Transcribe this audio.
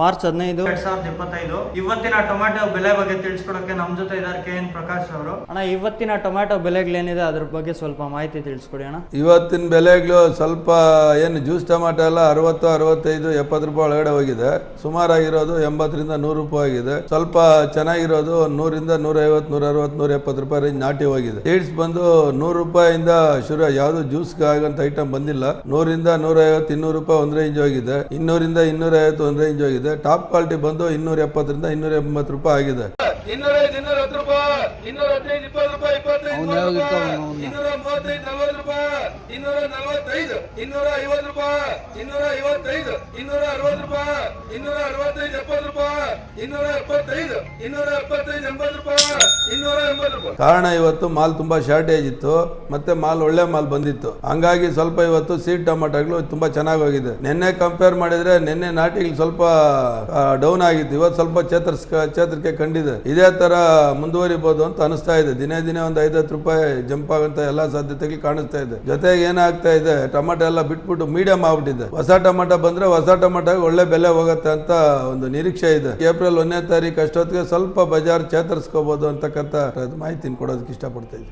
March ಹದಿನೈದು. ಎರಡ್ ಸಾವಿರದ ಇಪ್ಪತ್ತೈದು. ಇವತ್ತಿನ ಟೊಮ್ಯಾಟೊ ಬೆಲೆ ಬಗ್ಗೆ ತಿಳಿಸ್ಕೊಡಕ್ಕೆ ನಮ್ ಜೊತೆ ಇದ್ದಾರೆ ಕೆ ಎನ್ ಪ್ರಕಾಶ್ ಅವರು. ಅಣ್ಣ ಇವತ್ತಿನ ಟೊಮ್ಯಾಟೊ ಬೆಲೆಗಳೇನಿದೆ ಅದ್ರ ಬಗ್ಗೆ ಸ್ವಲ್ಪ ಮಾಹಿತಿ ತಿಳಿಸ್ಕೊಡಿ ಅಣ್ಣ. ಇವತ್ತಿನ ಬೆಲೆಗಳು ಸ್ವಲ್ಪ ಏನು ಜ್ಯೂಸ್ ಟೊಮ್ಯಾಟೊ ಎಲ್ಲ ಅರವತ್ತು ಅರವತ್ತೈದು ಎಪ್ಪತ್ತು ರೂಪಾಯಿ ಒಳಗಡೆ ಹೋಗಿದೆ. ಸುಮಾರಾಗಿರೋದು ಎಂಬತ್ತರಿಂದ ನೂರು ರೂಪಾಯಿ ಆಗಿದೆ. ಸ್ವಲ್ಪ ಚೆನ್ನಾಗಿರೋದು ನೂರಿಂದ ನೂರ ಐವತ್ತು ನೂರ ಅರವತ್ತು ನೂರ ಎಪ್ಪತ್ತು ರೂಪಾಯಿ ರೇಂಜ್ ನಾಟಿ ಹೋಗಿದೆ. ಸೀಡ್ಸ್ ಬಂದು ನೂರು ರೂಪಾಯಿಂದ ಶುರು ಯಾವುದು ಜ್ಯೂಸ್ಗೆ ಆಗಂತ ಐಟಮ್ ಬಂದಿಲ್ಲ. ನೂರಿಂದ ನೂರ ಐವತ್ತು ಇನ್ನೂರು ರೂಪಾಯಿ ಒಂದು ರೇಂಜ್ ಹೋಗಿದೆ. ಇನ್ನೂರಿಂದ ಇನ್ನೂರ ಐವತ್ತು ಒಂದು ರೇಂಜ್ ಹೋಗಿದೆ. ಟಾಪ್ ಕ್ವಾಲಿಟಿ ಬಂದು ಇನ್ನೂರ ಎಪ್ಪತ್ತರಿಂದ ಇನ್ನೂರ ಎಂಬತ್ತು ರೂಪಾಯಿ ಆಗಿದೆ. ಇನ್ನೂರೈದು ಇನ್ನೂರ ಹತ್ತು ರೂಪಾಯಿ ಕಾರಣ ಇವತ್ತು ಮಾಲ್ ತುಂಬಾ ಶಾರ್ಟೇಜ್ ಇತ್ತು, ಮತ್ತೆ ಮಾಲ್ ಒಳ್ಳೆ ಮಾಲ್ ಬಂದಿತ್ತು. ಹಂಗಾಗಿ ಸ್ವಲ್ಪ ಇವತ್ತು ಸೀಟ್ ಟೊಮಾಟೋಗಳು ತುಂಬಾ ಚೆನ್ನಾಗಿ ಹೋಗಿದೆ. ನಿನ್ನೆ ಕಂಪೇರ್ ಮಾಡಿದ್ರೆ ನಿನ್ನೆ ನಾಟಿಗಳು ಸ್ವಲ್ಪ ಡೌನ್ ಆಗಿತ್ತು. ಇವತ್ತು ಸ್ವಲ್ಪ ಚೇತರಿಸ್ ಚೇತರಿಕೆ ಕಂಡಿದೆ. ಇದೇ ತರ ಮುಂದುವರಿಬಹುದು ಅಂತ ಅನಿಸ್ತಾ ಇದೆ. ದಿನೇ ದಿನೇ ಒಂದು ಐದತ್ತು ರೂಪಾಯಿ ಜಂಪ್ ಆಗಂತ ಎಲ್ಲಾ ಸಾಧ್ಯತೆಗಳು ಕಾಣಿಸ್ತಾ ಇದೆ. ಜೊತೆಗೆ ಏನಾಗ್ತಾ ಇದೆ, ಟೊಮಾಟೊ ಎಲ್ಲ ಬಿಟ್ಬಿಟ್ಟು ಮೀಡಿಯಂ ಆಗ್ಬಿಟ್ಟಿದೆ. ಹೊಸ ಟೊಮಾಟೊ ಬಂದ್ರೆ ಹೊಸ ಟೊಮಾಟೊ ಒಳ್ಳೆ ಬೆಲೆ ಹೋಗುತ್ತೆ ಅಂತ ಒಂದು ನಿರೀಕ್ಷೆ ಇದೆ. ಏಪ್ರಿಲ್ ಒಂದನೇ ತಾರೀಕು ಅಷ್ಟೊತ್ತಿಗೆ ಸ್ವಲ್ಪ ಬಜಾರ್ ಚೇತರಿಸ್ಕೋಬಹುದು ಅಂತಕ್ಕಂಥ ಮಾಹಿತಿ ಕೊಡೋದಕ್ಕೆ ಇಷ್ಟಪಡ್ತಾ ಇದ್ದೀನಿ.